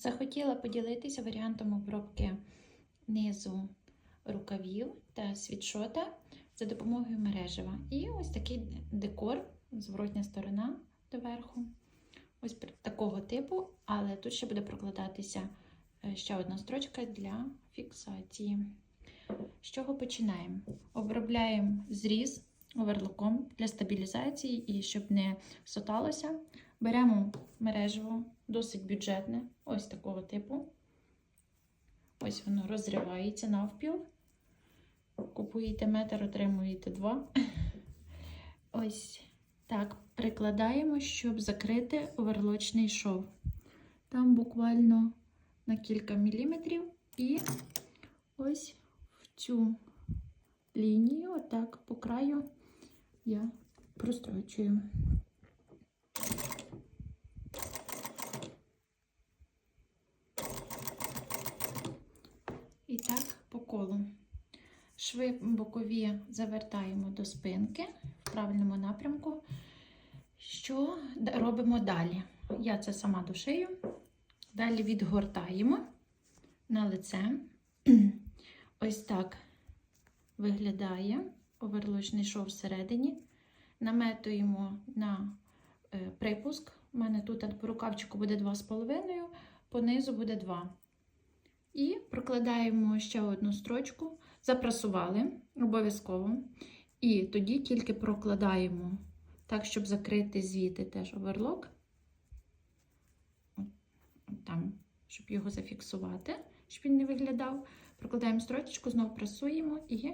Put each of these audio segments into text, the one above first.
Захотіла поділитися варіантом обробки низу рукавів та світшота за допомогою мережева. І ось такий декор, зворотня сторона доверху. Ось такого типу, але тут ще буде прокладатися е, ще одна строчка для фіксації. З чого починаємо? Обробляємо зріз оверлоком для стабілізації і щоб не соталося. Беремо мережево, досить бюджетне, ось такого типу. Ось воно розривається навпіл. Купуєте метр, отримуєте два. Ось так прикладаємо, щоб закрити оверлочний шов. Там буквально на кілька міліметрів. І ось в цю лінію, отак по краю, я прострочую. І так по колу. Шви бокові завертаємо до спинки в правильному напрямку. Що робимо далі? Я це сама дошию. Далі відгортаємо на лице. Ось так виглядає оверлочний шов всередині. Наметуємо на е, припуск. У мене тут по рукавчику буде 2,5, по низу буде 2. І прокладаємо ще одну строчку, запрасували обов'язково. І тоді тільки прокладаємо так, щоб закрити звідти теж оверлок. Там, щоб його зафіксувати, щоб він не виглядав. Прокладаємо строчечку, знову прасуємо і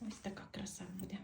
ось така краса буде.